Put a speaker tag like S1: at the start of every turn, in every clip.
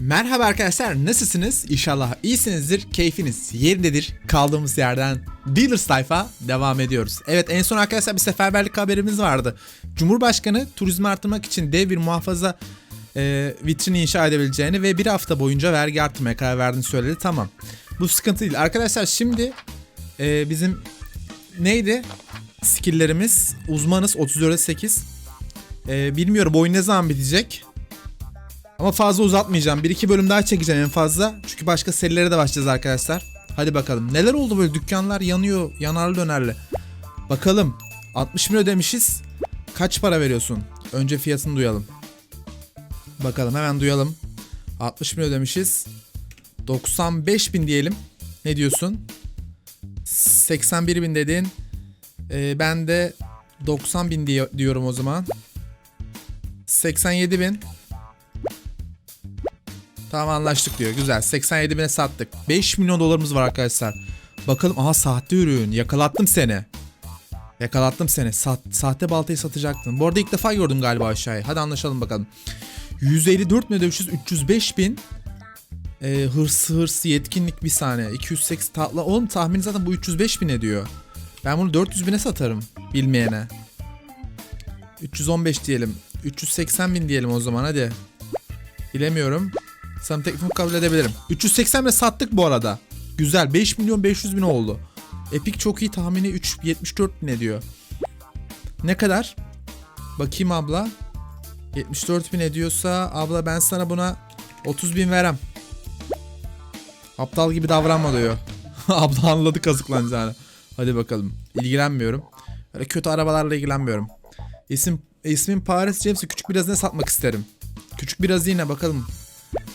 S1: Merhaba arkadaşlar nasılsınız? İnşallah iyisinizdir, keyfiniz yerindedir. Kaldığımız yerden Dealers Life'a devam ediyoruz. Evet en son arkadaşlar bir seferberlik haberimiz vardı. Cumhurbaşkanı turizmi artırmak için dev bir muhafaza e, vitrini inşa edebileceğini ve bir hafta boyunca vergi artırmaya karar verdiğini söyledi. Tamam. Bu sıkıntı değil. Arkadaşlar şimdi e, bizim neydi? Skill'lerimiz uzmanız 34'e 8. E, bilmiyorum oyun ne zaman bitecek. Ama fazla uzatmayacağım. Bir iki bölüm daha çekeceğim en fazla. Çünkü başka serilere de başlayacağız arkadaşlar. Hadi bakalım. Neler oldu böyle dükkanlar yanıyor. Yanarlı dönerli. Bakalım. 60 bin ödemişiz. Kaç para veriyorsun? Önce fiyatını duyalım. Bakalım hemen duyalım. 60 bin ödemişiz. 95 bin diyelim. Ne diyorsun? 81 bin dedin. Ee, ben de 90 bin diyorum o zaman. 87 bin. Tamam anlaştık diyor. Güzel. 87 bine sattık. 5 milyon dolarımız var arkadaşlar. Bakalım. Aha sahte ürün. Yakalattım seni. Yakalattım seni. Sa- sahte baltayı satacaktın. Bu arada ilk defa gördüm galiba aşağıya. Hadi anlaşalım bakalım. 154 mi ödemişiz? 305 bin. Ee, hırs hırs yetkinlik bir saniye. 280 tatlı. Oğlum tahmini zaten bu 305 bin ediyor. Ben bunu 400 bine satarım. Bilmeyene. 315 diyelim. 380 bin diyelim o zaman hadi. Bilemiyorum. Sana teklifimi kabul edebilirim. 380 bine sattık bu arada. Güzel. 5 milyon 500 bin oldu. Epic çok iyi tahmini 3 74 bin ediyor. Ne kadar? Bakayım abla. 74 bin ediyorsa abla ben sana buna 30 bin verem. Aptal gibi davranma diyor. abla anladı kazıklanacağını. Hadi bakalım. İlgilenmiyorum. Öyle kötü arabalarla ilgilenmiyorum. İsim ismim Paris James'i küçük bir hazine satmak isterim. Küçük bir hazine bakalım.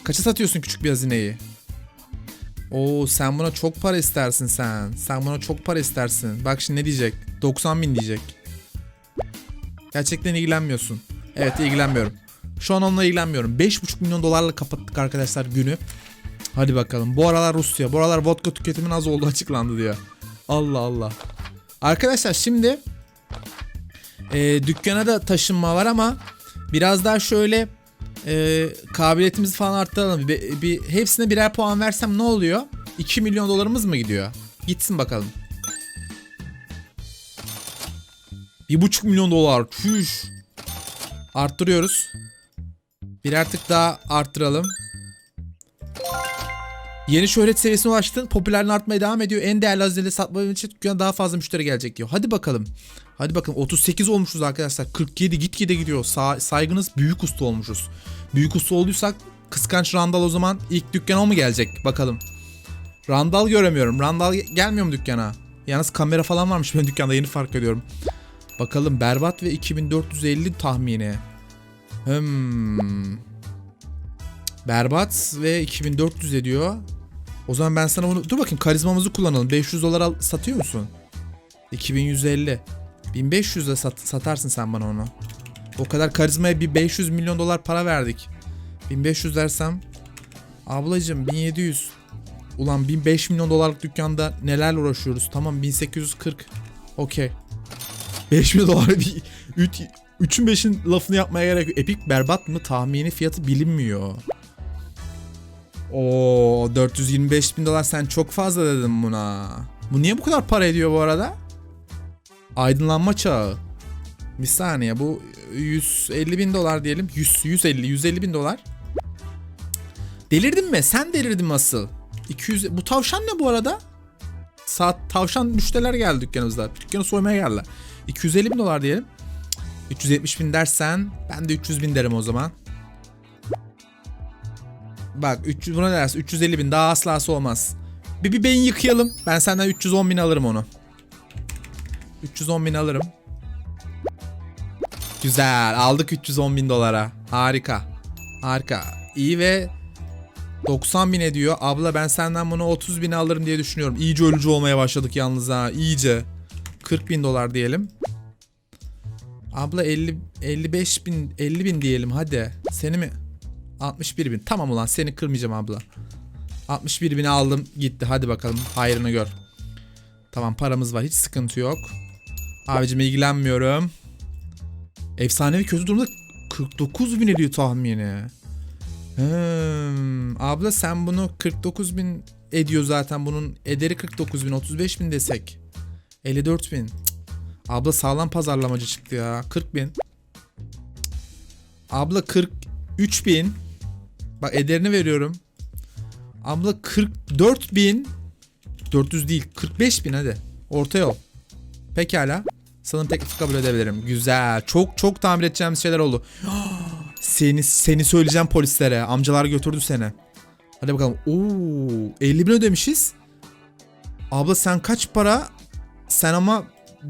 S1: Kaça satıyorsun küçük bir hazineyi? Oo sen buna çok para istersin sen. Sen buna çok para istersin. Bak şimdi ne diyecek? 90 bin diyecek. Gerçekten ilgilenmiyorsun. Evet ilgilenmiyorum. Şu an onunla ilgilenmiyorum. 5,5 milyon dolarla kapattık arkadaşlar günü. Hadi bakalım. Bu aralar Rusya. Bu aralar vodka tüketimin az olduğu açıklandı diyor. Allah Allah. Arkadaşlar şimdi e, dükkana da taşınma var ama biraz daha şöyle e, kabiliyetimizi falan arttıralım. Bir, bir, hepsine birer puan versem ne oluyor? 2 milyon dolarımız mı gidiyor? Gitsin bakalım. 1,5 milyon dolar. Çüş. Arttırıyoruz. Birer tık daha arttıralım. Yeni şöhret seviyesine ulaştın. Popülerliğin artmaya devam ediyor. En değerli hazineleri satmanın için dükkana daha fazla müşteri gelecek diyor. Hadi bakalım. Hadi bakalım 38 olmuşuz arkadaşlar. 47 gitgide gidiyor. Sa- saygınız büyük usta olmuşuz. Büyük usta olduysak kıskanç Randall o zaman ilk dükkana mu gelecek? Bakalım. Randall göremiyorum. Randall ge- gelmiyor mu dükkana? Yalnız kamera falan varmış benim dükkanda yeni fark ediyorum. Bakalım berbat ve 2450 tahmini. Hmm. Berbat ve 2400 ediyor. O zaman ben sana bunu... Dur bakayım karizmamızı kullanalım. 500 dolar al, satıyor musun? 2150. 1500'e sat, satarsın sen bana onu. O kadar karizmaya bir 500 milyon dolar para verdik. 1500 dersem. Ablacım 1700. Ulan 1005 milyon dolarlık dükkanda nelerle uğraşıyoruz. Tamam 1840. Okey. 5 milyon dolar bir 3 3'ün 5'in lafını yapmaya gerek yok. Epic berbat mı? Tahmini fiyatı bilinmiyor. Oo 425 bin dolar sen çok fazla dedin buna. Bu niye bu kadar para ediyor bu arada? Aydınlanma çağı. Bir saniye bu 150 bin dolar diyelim. 100, 150 150 bin dolar. Delirdin mi? Sen delirdin mi asıl? 200 bu tavşan ne bu arada? Saat tavşan müşteriler geldi dükkanımızda. Dükkanı soymaya geldiler. 250 bin dolar diyelim. 370 bin dersen ben de 300 bin derim o zaman. Bak 300 buna dersin? 350 bin daha aslası olmaz. Bir, bir beyin yıkayalım. Ben senden 310 bin alırım onu. 310 bin alırım. Güzel aldık 310 bin dolara. Harika. Harika. İyi ve 90 bin ediyor. Abla ben senden bunu 30 bin alırım diye düşünüyorum. İyice ölücü olmaya başladık yalnız ha. İyice. 40 bin dolar diyelim. Abla 50 55 bin 50 bin diyelim hadi. Seni mi? 61 bin. Tamam ulan seni kırmayacağım abla. 61 bini aldım gitti. Hadi bakalım hayrını gör. Tamam paramız var hiç sıkıntı yok. Abicim ilgilenmiyorum. Efsanevi kötü durumda 49 bin ediyor tahmini. Hmm. Abla sen bunu 49 bin ediyor zaten. Bunun ederi 49 bin 35 bin desek. 54 bin. Cık. Abla sağlam pazarlamacı çıktı ya. 40 bin. Abla 43 bin. Bak ederini veriyorum. Abla 44 bin. 400 değil 45 bin hadi. Orta yol. Pekala. Sanırım teklifi kabul edebilirim. Güzel. Çok çok tamir edeceğimiz şeyler oldu. Seni seni söyleyeceğim polislere. Amcalar götürdü seni. Hadi bakalım. Oo, 50 bin ödemişiz. Abla sen kaç para? Sen ama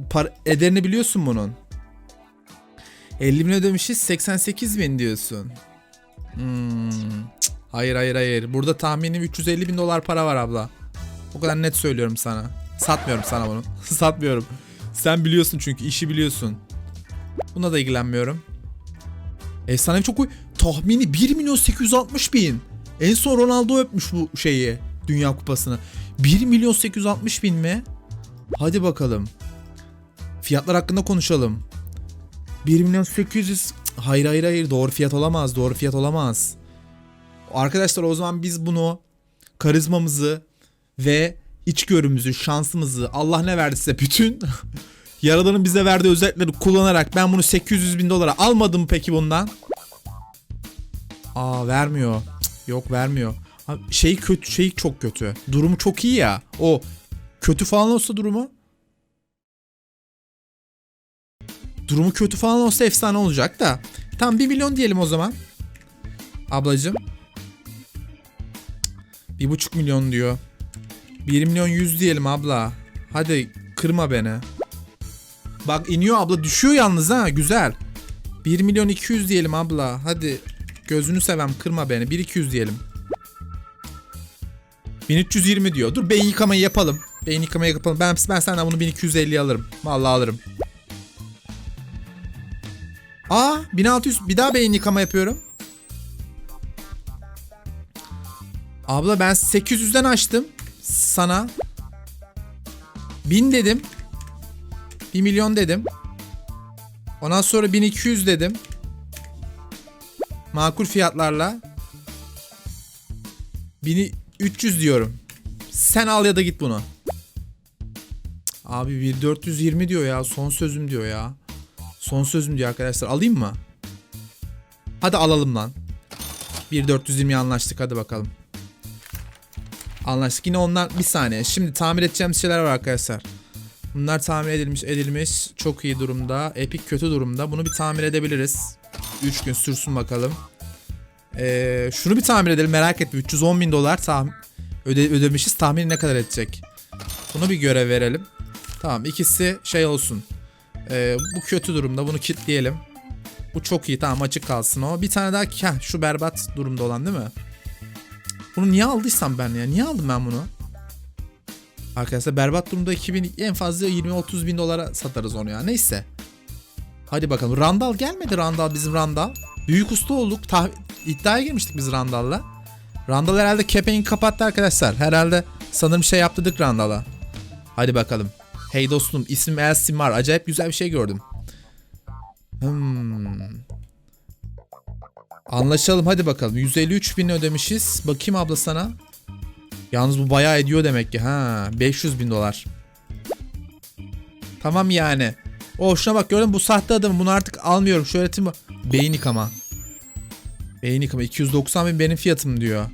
S1: para, ederini biliyorsun bunun. 50 bin ödemişiz 88 bin diyorsun. Hmm. Hayır hayır hayır. Burada tahminim 350 bin dolar para var abla. O kadar net söylüyorum sana. Satmıyorum sana bunu. Satmıyorum. Sen biliyorsun çünkü işi biliyorsun. Buna da ilgilenmiyorum. Efsane çok. Tahmini 1 milyon 860 bin. En son Ronaldo öpmüş bu şeyi. Dünya kupasını. 1 milyon 860 bin mi? Hadi bakalım. Fiyatlar hakkında konuşalım. 1 milyon 800 Cık, Hayır hayır hayır doğru fiyat olamaz doğru fiyat olamaz. Arkadaşlar o zaman biz bunu karizmamızı ve içgörümüzü, şansımızı Allah ne verdiyse bütün Yaradan'ın bize verdiği özellikleri kullanarak ben bunu 800 bin dolara almadım peki bundan? Aa vermiyor. Cık, Yok vermiyor. Abi, şey kötü, şey çok kötü. Durumu çok iyi ya. O kötü falan olsa durumu durumu kötü falan olsa efsane olacak da. Tamam 1 milyon diyelim o zaman. Ablacım. 1,5 milyon diyor. 1 milyon 100 diyelim abla. Hadi kırma beni. Bak iniyor abla düşüyor yalnız ha güzel. 1 milyon 200 diyelim abla. Hadi gözünü sevem kırma beni. 1 200 diyelim. 1320 diyor. Dur beyin yıkamayı yapalım. Beyin yıkamayı yapalım. Ben ben senden bunu 1250 alırım. Vallahi alırım. Aa 1600 bir daha beyin yıkama yapıyorum. Abla ben 800'den açtım sana. 1000 dedim. 1 milyon dedim. Ondan sonra 1200 dedim. Makul fiyatlarla. 1300 diyorum. Sen al ya da git bunu. Abi 1420 diyor ya. Son sözüm diyor ya. Son sözüm diyor arkadaşlar. Alayım mı? Hadi alalım lan. 1420'ye anlaştık hadi bakalım. Anlaştık. Yine ondan bir saniye. Şimdi tamir edeceğimiz şeyler var arkadaşlar. Bunlar tamir edilmiş edilmiş. Çok iyi durumda. Epic kötü durumda. Bunu bir tamir edebiliriz. 3 gün sürsün bakalım. Ee, şunu bir tamir edelim merak etme. 310 bin dolar tahmin öde ödemişiz. Tahmini ne kadar edecek? Bunu bir görev verelim. Tamam ikisi şey olsun. Ee, bu kötü durumda. Bunu kilitleyelim. Bu çok iyi. Tamam açık kalsın o. Bir tane daha heh, şu berbat durumda olan değil mi? Bunu niye aldıysam ben ya? Niye aldım ben bunu? Arkadaşlar berbat durumda 2000 en fazla 20-30 bin dolara satarız onu ya. Neyse. Hadi bakalım. Randall gelmedi Randall bizim Randall. Büyük usta olduk. Tah iddiaya girmiştik biz Randall'la. Randall herhalde kepengi kapattı arkadaşlar. Herhalde sanırım şey yaptırdık Randall'a. Hadi bakalım. Hey dostum ismim Elsim var. Acayip güzel bir şey gördüm. Hmm. Anlaşalım hadi bakalım. 153 bin ödemişiz. Bakayım abla sana. Yalnız bu bayağı ediyor demek ki. Ha 500 bin dolar. Tamam yani. O şuna bak gördün bu sahte adamı bunu artık almıyorum. Şu öğretim beyin yıkama. Beyin yıkama 290 bin benim fiyatım diyor.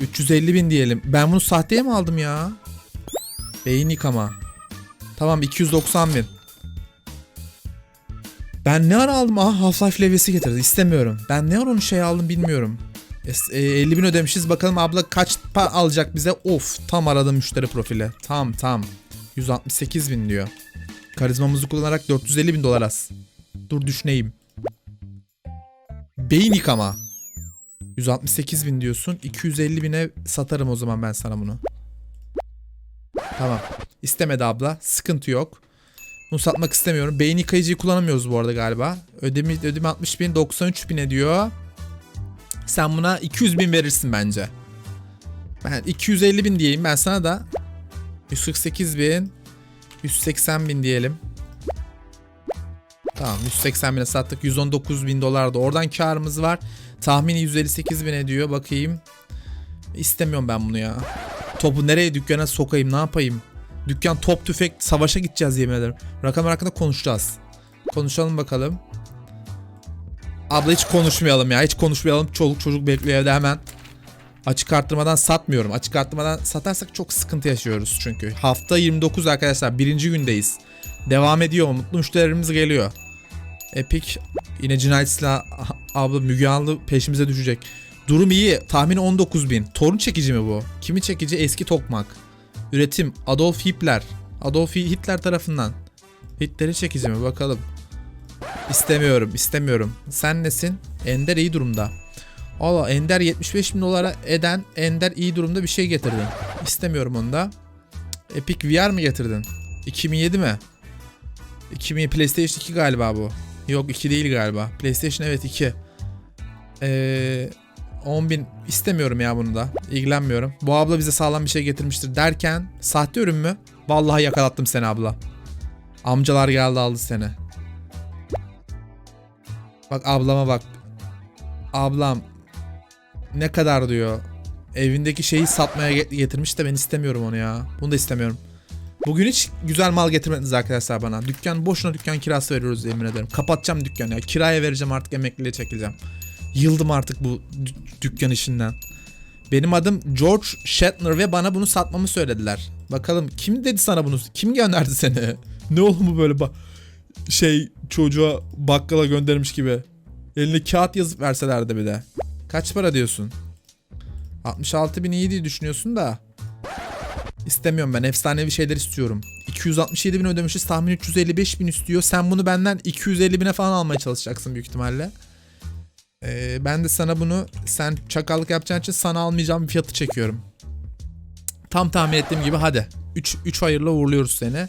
S1: 350 bin diyelim. Ben bunu sahteye mi aldım ya? Beyin yıkama. Tamam 290 bin. Ben ne ara aldım? Aha Half-Life levesi getirdi. İstemiyorum. Ben ne ara onu şey aldım bilmiyorum. E, 50 bin ödemişiz. Bakalım abla kaç pa alacak bize? Of tam aradım müşteri profili. Tam tam. 168 bin diyor. Karizmamızı kullanarak 450 bin dolar az. Dur düşüneyim. Beyin yıkama. 168 bin diyorsun. 250 bine satarım o zaman ben sana bunu. Tamam. İstemedi abla. Sıkıntı yok. Bunu satmak istemiyorum. Beyin yıkayıcıyı kullanamıyoruz bu arada galiba. Ödemi, ödemi 60 bin 93 bin ediyor. Sen buna 200 bin verirsin bence. Ben 250 bin diyeyim ben sana da. 148 bin. 180 bin diyelim. Tamam 180 bine sattık. 119 bin dolar da oradan karımız var. Tahmini 158 bin ediyor. Bakayım. İstemiyorum ben bunu ya. Topu nereye dükkana sokayım ne yapayım? Dükkan top tüfek savaşa gideceğiz yemin ederim. Rakamlar hakkında konuşacağız. Konuşalım bakalım. Abla hiç konuşmayalım ya hiç konuşmayalım. Çoluk çocuk bekliyor evde hemen. Açık arttırmadan satmıyorum. Açık arttırmadan satarsak çok sıkıntı yaşıyoruz çünkü. Hafta 29 arkadaşlar birinci gündeyiz. Devam ediyor mutlu müşterilerimiz geliyor. Epic yine cinayet silahı abla Müge Anlı peşimize düşecek. Durum iyi. Tahmini 19.000. Torun çekici mi bu? Kimi çekici? Eski tokmak. Üretim Adolf Hitler. Adolf Hitler tarafından. Hitler'i çekici mi? Bakalım. İstemiyorum, istemiyorum. Sen nesin? Ender iyi durumda. Allah Ender 75 bin dolara eden Ender iyi durumda bir şey getirdin. İstemiyorum onu da. Epic VR mı getirdin? 2007 mi? 2000 PlayStation 2 galiba bu. Yok 2 değil galiba. PlayStation evet 2. Ee, 10 bin istemiyorum ya bunu da. İlgilenmiyorum. Bu abla bize sağlam bir şey getirmiştir derken sahte ürün mü? Vallahi yakalattım seni abla. Amcalar geldi aldı seni. Bak ablama bak. Ablam ne kadar diyor. Evindeki şeyi satmaya ge- getirmiş de ben istemiyorum onu ya. Bunu da istemiyorum. Bugün hiç güzel mal getirmediniz arkadaşlar bana. Dükkan boşuna dükkan kirası veriyoruz yemin ederim. Kapatacağım dükkanı ya. Kiraya vereceğim artık emekliliğe çekileceğim. Yıldım artık bu dü- dükkan işinden. Benim adım George Shatner ve bana bunu satmamı söylediler. Bakalım kim dedi sana bunu? Kim gönderdi seni? ne oldu bu böyle ba- şey çocuğa bakkala göndermiş gibi. Eline kağıt yazıp verselerdi bir de. Kaç para diyorsun? 66 bin iyi diye düşünüyorsun da. İstemiyorum ben. Efsanevi şeyler istiyorum. 267 bin ödemişiz. Tahmin 355 bin istiyor. Sen bunu benden 250 bine falan almaya çalışacaksın büyük ihtimalle. Ee, ben de sana bunu sen çakallık yapacağın için sana almayacağım bir fiyatı çekiyorum. Tam tahmin ettiğim gibi hadi. 3 3 hayırla uğurluyoruz seni.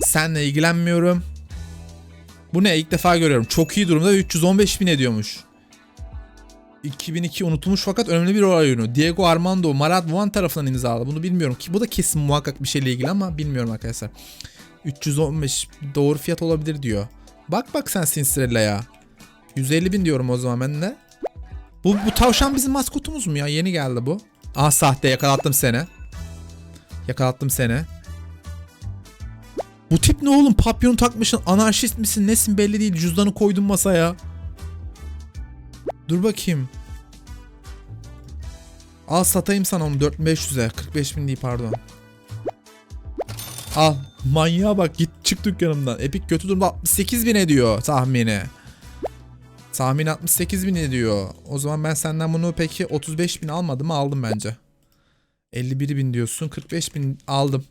S1: Senle ilgilenmiyorum. Bu ne? İlk defa görüyorum. Çok iyi durumda ve 315 bin ediyormuş. 2002 unutulmuş fakat önemli bir rol oyunu. Diego Armando Maradona tarafından imzaladı. Bunu bilmiyorum ki bu da kesin muhakkak bir şeyle ilgili ama bilmiyorum arkadaşlar. 315 doğru fiyat olabilir diyor. Bak bak sen Cinderella'ya. 150 bin diyorum o zaman ben de. Bu, bu tavşan bizim maskotumuz mu ya? Yeni geldi bu. Aa sahte yakalattım seni. Yakalattım seni. Bu tip ne oğlum? Papyon takmışsın. Anarşist misin? Nesin belli değil. Cüzdanı koydun masaya. Dur bakayım. Al satayım sana onu 4500'e. 45 bin değil pardon. Al. Manyağa bak git çık dükkanımdan. Epic kötü durumda 68 bin ediyor tahmini. Tahmin 68 bin ediyor. O zaman ben senden bunu peki 35 bin almadım mı? Aldım bence. 51 bin diyorsun. 45 bin aldım.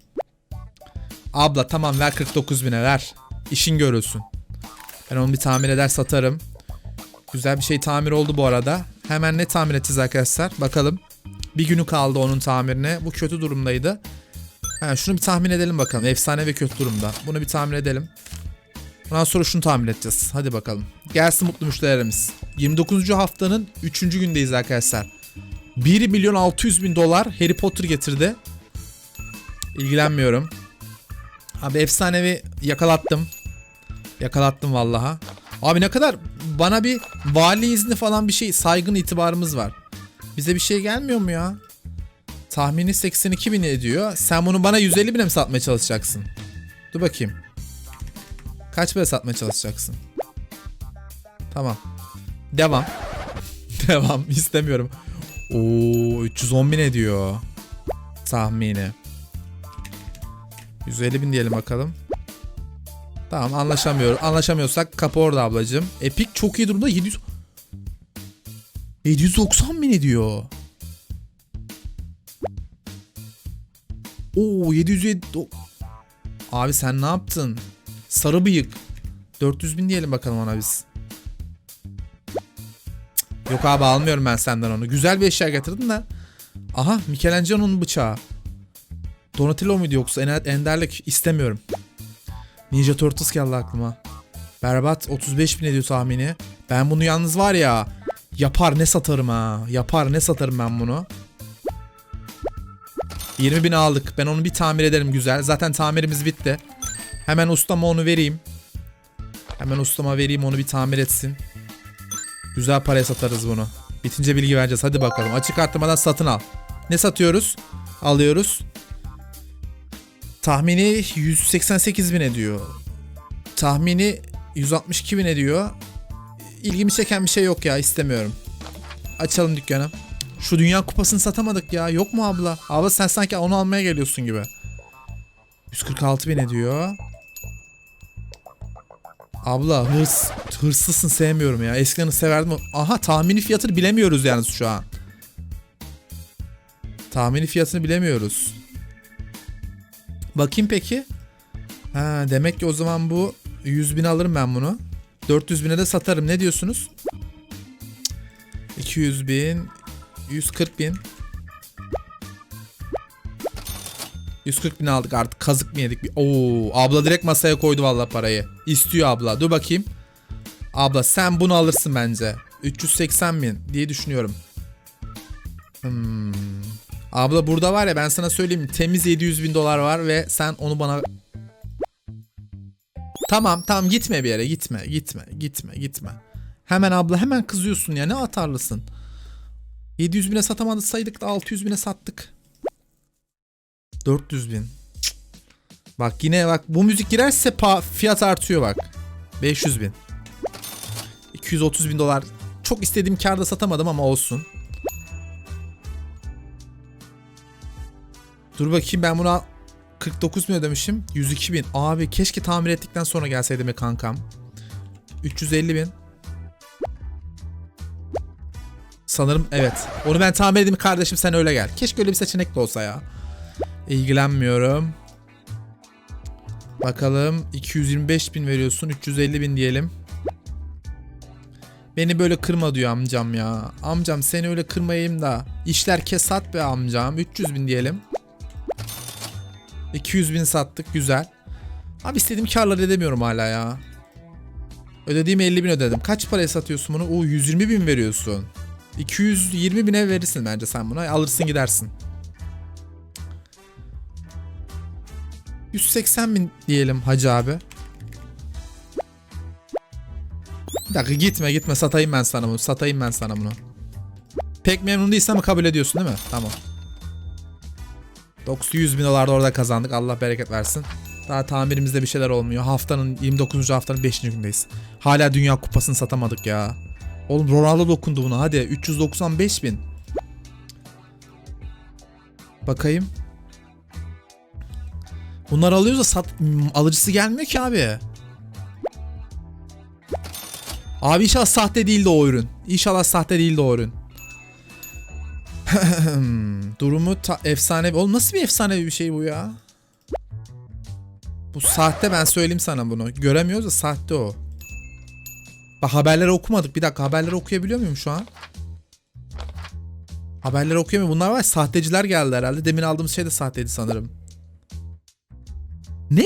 S1: Abla tamam ver 49 bine ver. İşin görülsün. Ben onu bir tamir eder satarım. Güzel bir şey tamir oldu bu arada. Hemen ne tamir edeceğiz arkadaşlar? Bakalım. Bir günü kaldı onun tamirine. Bu kötü durumdaydı. Ha, şunu bir tahmin edelim bakalım. Efsane ve kötü durumda. Bunu bir tamir edelim. Ondan sonra şunu tamir edeceğiz. Hadi bakalım. Gelsin mutlu müşterilerimiz. 29. haftanın 3. gündeyiz arkadaşlar. 1 milyon 600 bin dolar Harry Potter getirdi. İlgilenmiyorum. Abi efsanevi yakalattım. Yakalattım vallaha. Abi ne kadar bana bir vali izni falan bir şey saygın itibarımız var. Bize bir şey gelmiyor mu ya? Tahmini 82 bin ediyor. Sen bunu bana 150 bine mi satmaya çalışacaksın? Dur bakayım. Kaç para satmaya çalışacaksın? Tamam. Devam. Devam. İstemiyorum. Oo 310 bin ediyor. Tahmini. 150 bin diyelim bakalım. Tamam anlaşamıyor. Anlaşamıyorsak kapı orada ablacığım. Epic çok iyi durumda. 700 790 bin ediyor. Oo 707 o- Abi sen ne yaptın? Sarı bıyık. 400 bin diyelim bakalım ona biz. Yok abi almıyorum ben senden onu. Güzel bir eşya getirdin de. Aha Michelangelo'nun bıçağı. Donatello muydu yoksa En- Enderlik istemiyorum. Ninja Turtles geldi aklıma. Berbat 35 bin ediyor tahmini. Ben bunu yalnız var ya yapar ne satarım ha. Yapar ne satarım ben bunu. 20 bin aldık. Ben onu bir tamir ederim güzel. Zaten tamirimiz bitti. Hemen ustama onu vereyim. Hemen ustama vereyim onu bir tamir etsin. Güzel paraya satarız bunu. Bitince bilgi vereceğiz. Hadi bakalım. Açık arttırmadan satın al. Ne satıyoruz? Alıyoruz. Tahmini 188 bin ediyor. Tahmini 162 bin ediyor. İlgimi çeken bir şey yok ya istemiyorum. Açalım dükkanı. Şu dünya kupasını satamadık ya. Yok mu abla? Abla sen sanki onu almaya geliyorsun gibi. 146 bin ediyor. Abla hırs, hırslısın sevmiyorum ya. Eskiden severdim. Aha tahmini fiyatını bilemiyoruz yalnız şu an. Tahmini fiyatını bilemiyoruz. Bakayım peki. Ha, demek ki o zaman bu 100 bin alırım ben bunu. 400 bine de satarım. Ne diyorsunuz? 200 bin. 140 bin. 140 bin aldık artık. Kazık mı yedik? Oo, abla direkt masaya koydu vallahi parayı. İstiyor abla. Dur bakayım. Abla sen bunu alırsın bence. 380 bin diye düşünüyorum. Hmm. Abla burada var ya ben sana söyleyeyim temiz 700 bin dolar var ve sen onu bana... Tamam tamam gitme bir yere gitme gitme gitme gitme. Hemen abla hemen kızıyorsun ya ne atarlısın. 700 bine satamadık saydık da 600 bine sattık. 400 bin. Bak yine bak bu müzik girerse fiyat artıyor bak. 500 bin. 230 bin dolar. Çok istediğim karda satamadım ama olsun. Dur bakayım ben buna 49 bin ödemişim. 102 bin. Abi keşke tamir ettikten sonra gelseydi mi kankam. 350 bin. Sanırım evet. Onu ben tamir edeyim kardeşim sen öyle gel. Keşke öyle bir seçenek de olsa ya. İlgilenmiyorum. Bakalım 225 bin veriyorsun 350 bin diyelim. Beni böyle kırma diyor amcam ya. Amcam seni öyle kırmayayım da. İşler kesat be amcam 300 bin diyelim. 200 bin sattık güzel. Abi istediğim karları edemiyorum hala ya. Ödediğim 50 bin ödedim. Kaç paraya satıyorsun bunu? Oo 120 bin veriyorsun. 220 bine verirsin bence sen buna. Alırsın gidersin. 180 bin diyelim hacı abi. Bir dakika gitme gitme satayım ben sana bunu. Satayım ben sana bunu. Pek memnun değilsen mi kabul ediyorsun değil mi? Tamam. 900 100 bin dolar da orada kazandık. Allah bereket versin. Daha tamirimizde bir şeyler olmuyor. Haftanın 29. haftanın 5. gündeyiz. Hala Dünya Kupası'nı satamadık ya. Oğlum Ronaldo dokundu buna. Hadi 395 bin. Bakayım. Bunlar alıyoruz da sat alıcısı gelmiyor ki abi. Abi inşallah sahte değildi o ürün. İnşallah sahte değildi o ürün. Durumu ta- efsane. Oğlum nasıl bir efsanevi bir şey bu ya? Bu sahte ben söyleyeyim sana bunu. Göremiyoruz da sahte o. Bak haberleri okumadık. Bir dakika haberleri okuyabiliyor muyum şu an? Haberleri okuyamıyorum. Bunlar var sahteciler geldi herhalde. Demin aldığımız şey de sahteydi sanırım. Ne?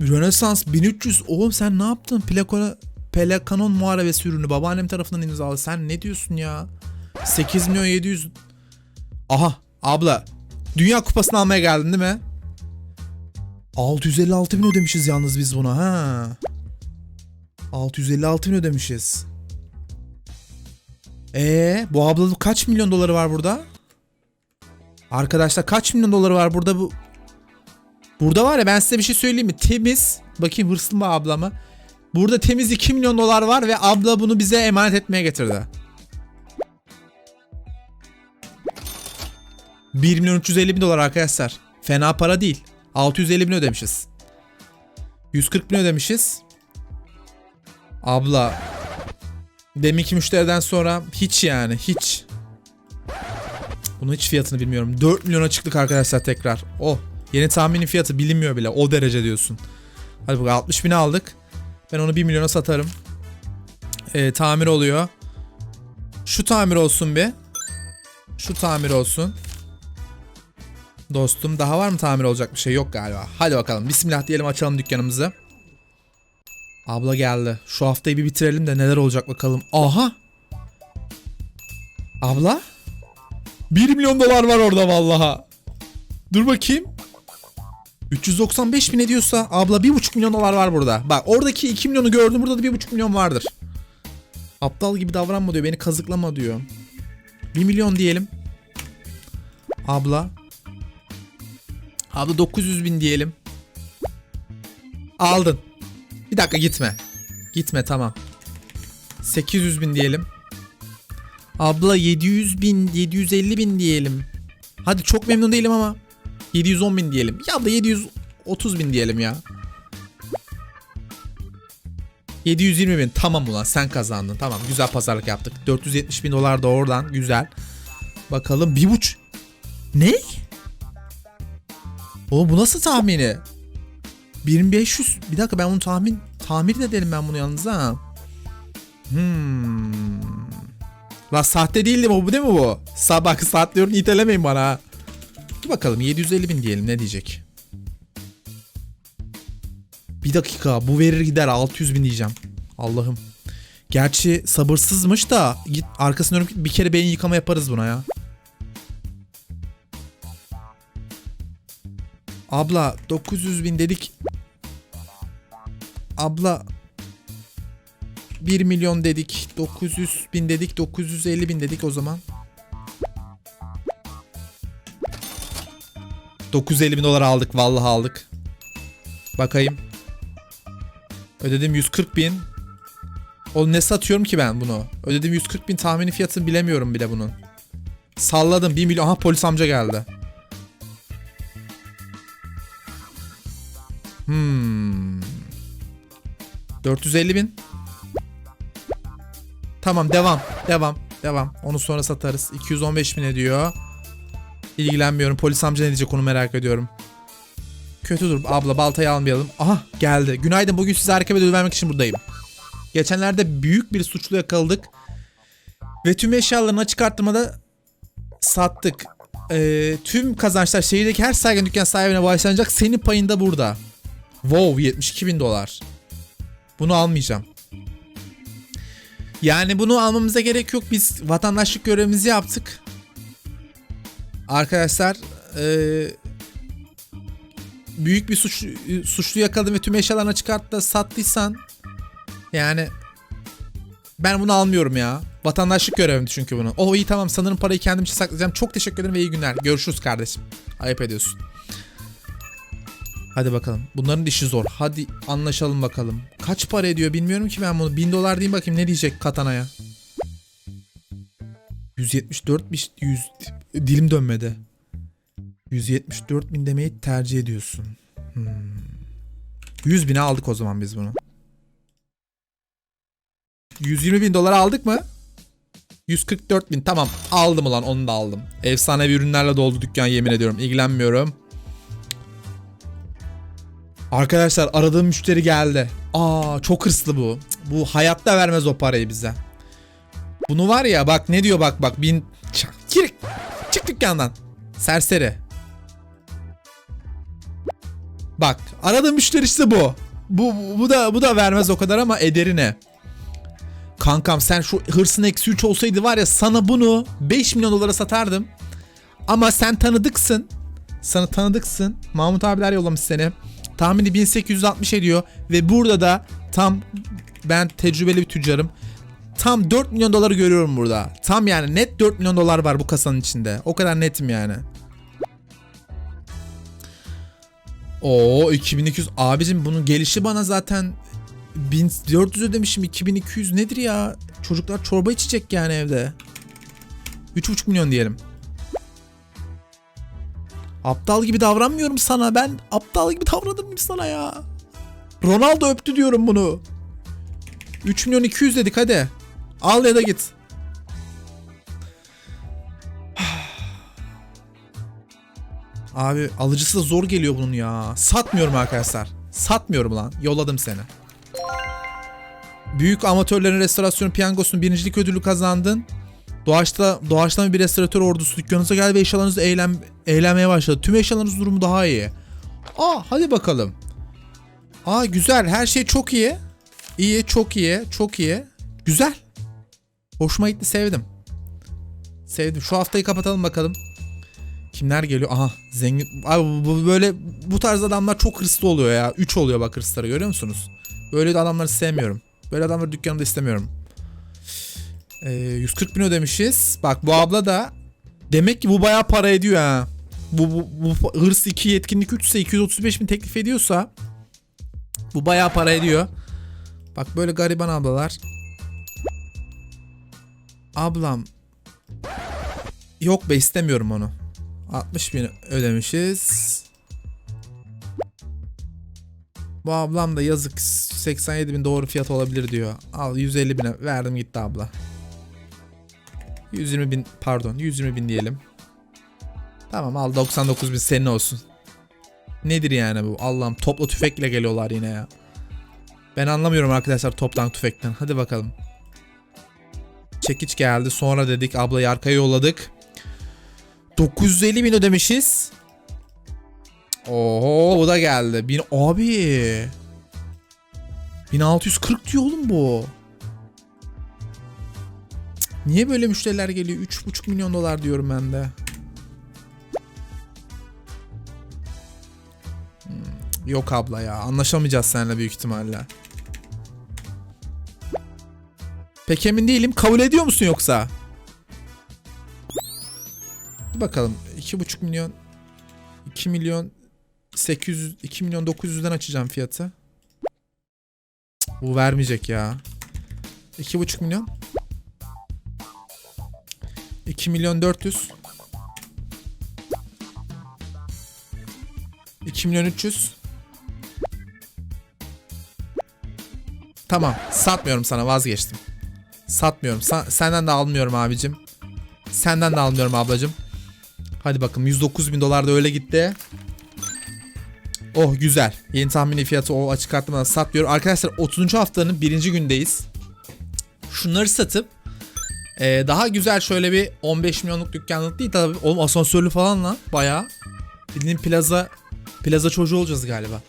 S1: Rönesans 1300. Oğlum sen ne yaptın? Plakona, Pelekanon muharebesi ürünü babaannem tarafından imzalı. Sen ne diyorsun ya? 8 milyon 700. Aha abla. Dünya kupasını almaya geldin değil mi? 656 bin ödemişiz yalnız biz buna ha. 656 bin ödemişiz. Ee, bu ablanın kaç milyon doları var burada? Arkadaşlar kaç milyon doları var burada bu? Burada var ya ben size bir şey söyleyeyim mi? Temiz. Bakayım hırslı mı abla? Burada temiz 2 milyon dolar var ve abla bunu bize emanet etmeye getirdi. 1 milyon 350 bin dolar arkadaşlar. Fena para değil. 650 bin ödemişiz. 140 bin ödemişiz. Abla. Deminki müşteriden sonra hiç yani hiç. Bunun hiç fiyatını bilmiyorum. 4 milyona çıktık arkadaşlar tekrar. Oh. Yeni tahminin fiyatı bilinmiyor bile. O derece diyorsun. Hadi bakalım 60 bini aldık. Ben onu 1 milyona satarım. Ee, tamir oluyor. Şu tamir olsun bir. Şu tamir olsun. Dostum daha var mı tamir olacak bir şey yok galiba. Hadi bakalım bismillah diyelim açalım dükkanımızı. Abla geldi. Şu haftayı bir bitirelim de neler olacak bakalım. Aha. Abla. 1 milyon dolar var orada vallaha. Dur bakayım. 395 bin ediyorsa abla 1,5 milyon dolar var burada. Bak oradaki 2 milyonu gördüm burada da 1,5 milyon vardır. Aptal gibi davranma diyor beni kazıklama diyor. 1 milyon diyelim. Abla. Abla 900 bin diyelim. Aldın. Bir dakika gitme. Gitme tamam. 800 bin diyelim. Abla 700 bin, 750 bin diyelim. Hadi çok memnun değilim ama. 710 bin diyelim. Ya da 730 bin diyelim ya. 720 bin. Tamam ulan sen kazandın. Tamam güzel pazarlık yaptık. 470 bin dolar da oradan. Güzel. Bakalım bir buç ne? Oğlum bu nasıl tahmini? 1500 bir dakika ben bunu tahmin tamir de edelim ben bunu yalnız ha. Hmm. La sahte değildi bu değil mi bu? Sabah saat diyorum itelemeyin bana. Dur bakalım 750 bin diyelim ne diyecek? Bir dakika bu verir gider 600 bin diyeceğim. Allah'ım. Gerçi sabırsızmış da git arkasına dönüp bir kere beyin yıkama yaparız buna ya. Abla 900 bin dedik. Abla 1 milyon dedik. 900 bin dedik. 950 bin dedik o zaman. 950 bin dolar aldık. Vallahi aldık. Bakayım. Ödedim 140 bin. O ne satıyorum ki ben bunu? Ödedim 140 bin tahmini fiyatını bilemiyorum bile bunun. Salladım 1 milyon. Aha polis amca geldi. Hmm. 450 bin. Tamam devam. Devam. Devam. Onu sonra satarız. 215 bin ediyor. İlgilenmiyorum. Polis amca ne diyecek onu merak ediyorum. Kötü dur. Abla baltayı almayalım. Aha geldi. Günaydın. Bugün size harika bir ödül vermek için buradayım. Geçenlerde büyük bir suçlu yakaladık. Ve tüm eşyalarını açık arttırmada sattık. Ee, tüm kazançlar şehirdeki her saygın dükkan sahibine bağışlanacak. Senin payın da burada. Wow 72 bin dolar. Bunu almayacağım. Yani bunu almamıza gerek yok. Biz vatandaşlık görevimizi yaptık. Arkadaşlar eee, büyük bir suç, suçlu yakaladın ve tüm eşyalarını çıkarttı da sattıysan yani ben bunu almıyorum ya. Vatandaşlık görevimdi çünkü bunu. Oh iyi tamam sanırım parayı kendim için saklayacağım. Çok teşekkür ederim ve iyi günler. Görüşürüz kardeşim. Ayıp ediyorsun. Hadi bakalım. Bunların işi zor. Hadi anlaşalım bakalım. Kaç para ediyor bilmiyorum ki ben bunu. 1000 dolar diyeyim bakayım ne diyecek katanaya. 174 100 dilim dönmedi. 174 bin demeyi tercih ediyorsun. Hmm. 100 bine aldık o zaman biz bunu. 120 bin dolar aldık mı? 144 bin tamam aldım ulan onu da aldım. Efsanevi ürünlerle doldu dükkan yemin ediyorum. İlgilenmiyorum. Arkadaşlar aradığım müşteri geldi. Aa çok hırslı bu. Bu hayatta vermez o parayı bize. Bunu var ya bak ne diyor bak bak bin Çık, gir çık dükkandan. Serseri. Bak aradığım müşteri işte bu. Bu, bu, da bu da vermez o kadar ama ederi ne? Kankam sen şu hırsın eksi 3 olsaydı var ya sana bunu 5 milyon dolara satardım. Ama sen tanıdıksın. Sana tanıdıksın. Mahmut abiler yollamış seni. Tahmini 1860 ediyor. Ve burada da tam ben tecrübeli bir tüccarım. Tam 4 milyon doları görüyorum burada. Tam yani net 4 milyon dolar var bu kasanın içinde. O kadar netim yani. Oo 2200 abicim bunun gelişi bana zaten 1400 ödemişim 2200 nedir ya? Çocuklar çorba içecek yani evde. 3,5 milyon diyelim. Aptal gibi davranmıyorum sana. Ben aptal gibi davranır mıyım sana ya? Ronaldo öptü diyorum bunu. 3 milyon 200 dedik hadi. Al ya da git. Abi alıcısı da zor geliyor bunun ya. Satmıyorum arkadaşlar. Satmıyorum lan. Yolladım seni. Büyük amatörlerin restorasyonu piyangosunun birincilik ödülü kazandın. Doğaçta, doğaçlama bir restoratör ordusu dükkanınıza geldi ve eşyalarınız eğlen, eğlenmeye başladı. Tüm eşyalarınız durumu daha iyi. Aa hadi bakalım. Aa güzel her şey çok iyi. İyi çok iyi çok iyi. Güzel. Hoşuma gitti sevdim. Sevdim. Şu haftayı kapatalım bakalım. Kimler geliyor? Aha zengin. Abi bu- böyle bu tarz adamlar çok hırslı oluyor ya. 3 oluyor bak hırsları görüyor musunuz? Böyle adamları sevmiyorum. Böyle adamları dükkanımda istemiyorum. Ee, 140 bin ödemişiz. Bak bu abla da demek ki bu bayağı para ediyor ha. Bu, bu, bu hırs 2 yetkinlik 3 ise 235 bin teklif ediyorsa bu bayağı para ediyor. Bak böyle gariban ablalar. Ablam Yok be istemiyorum onu. 60 bin ödemişiz. Bu ablam da yazık 87 bin doğru fiyat olabilir diyor. Al 150 bine verdim gitti abla. 120 bin pardon 120 bin diyelim. Tamam al 99 bin senin olsun. Nedir yani bu? Allah'ım topla tüfekle geliyorlar yine ya. Ben anlamıyorum arkadaşlar toptan tüfekten. Hadi bakalım. Çekiç geldi. Sonra dedik ablayı arkaya yolladık. 950 bin ödemişiz. Oho bu da geldi. Bin, abi. 1640 diyor oğlum bu. Niye böyle müşteriler geliyor? 3,5 milyon dolar diyorum ben de. Hmm, Yok abla ya. Anlaşamayacağız seninle büyük ihtimalle. Pek emin değilim. Kabul ediyor musun yoksa? Bir bakalım. 2,5 milyon 2 milyon 800 2 milyon 900'den açacağım fiyatı. Bu vermeyecek ya. 2,5 milyon 2 milyon 400 2 milyon 300 Tamam satmıyorum sana vazgeçtim. Satmıyorum. Sa- senden de almıyorum abicim. Senden de almıyorum ablacım. Hadi bakalım 109 bin dolar da öyle gitti. Oh güzel. Yeni tahmini fiyatı o açık arttırmadan satmıyorum. Arkadaşlar 30. haftanın birinci gündeyiz. Şunları satıp e, daha güzel şöyle bir 15 milyonluk dükkanlık değil tabii. Oğlum asansörlü falan lan bayağı. Bildiğin plaza plaza çocuğu olacağız galiba.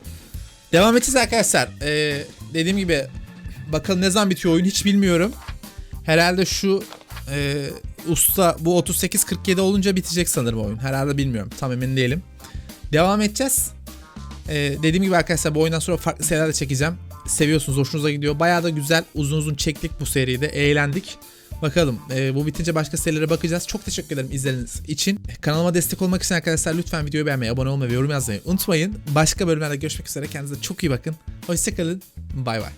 S1: Devam edeceğiz arkadaşlar. E, dediğim gibi bakalım ne zaman bitiyor oyun hiç bilmiyorum. Herhalde şu e, usta bu 38-47 olunca bitecek sanırım oyun. Herhalde bilmiyorum. Tam emin değilim. Devam edeceğiz. E, dediğim gibi arkadaşlar bu oyundan sonra farklı seriler de çekeceğim. Seviyorsunuz, hoşunuza gidiyor. Bayağı da güzel, uzun uzun çektik bu seride. Eğlendik. Bakalım e, bu bitince başka serilere bakacağız. Çok teşekkür ederim izlediğiniz için. Kanalıma destek olmak için arkadaşlar lütfen videoyu beğenmeyi, abone olmayı ve yorum yazmayı unutmayın. Başka bölümlerde görüşmek üzere. Kendinize çok iyi bakın. Hoşçakalın. Bay bay.